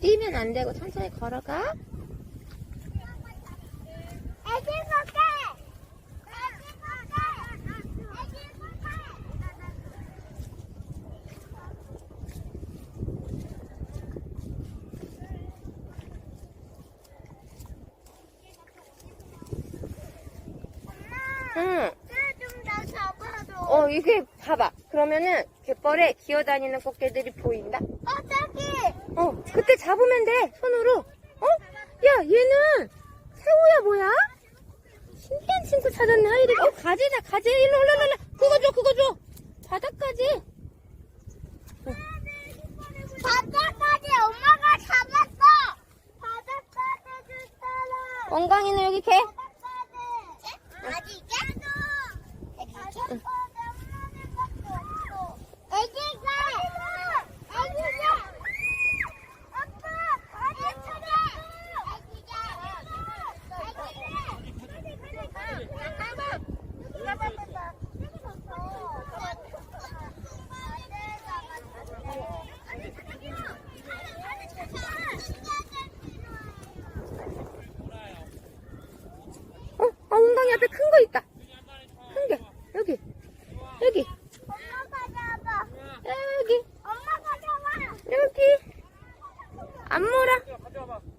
뛰면 안 되고 천천히 걸어가. 애기 볼게. 응. 어, 이게 봐봐. 그러면은 갯벌에 기어다니는 꽃게들이 보인다. 어, 잡으면 돼. 손으로. 어? 야, 얘는 새우야 뭐야? 신기한 친구 찾았네, 하이리. 어, 가지다, 가지. 일로, 일로, 일로, 일로. 그거 줘, 그거 줘. 바닥까지. 바닥까지 엄마가 잡았어. 바닥까지 줬잖아. 엉강이는 여기 개. 아직 깨도 애기 엄마 가져와. 여기. 엄마 가져와. 여기. 안 물어.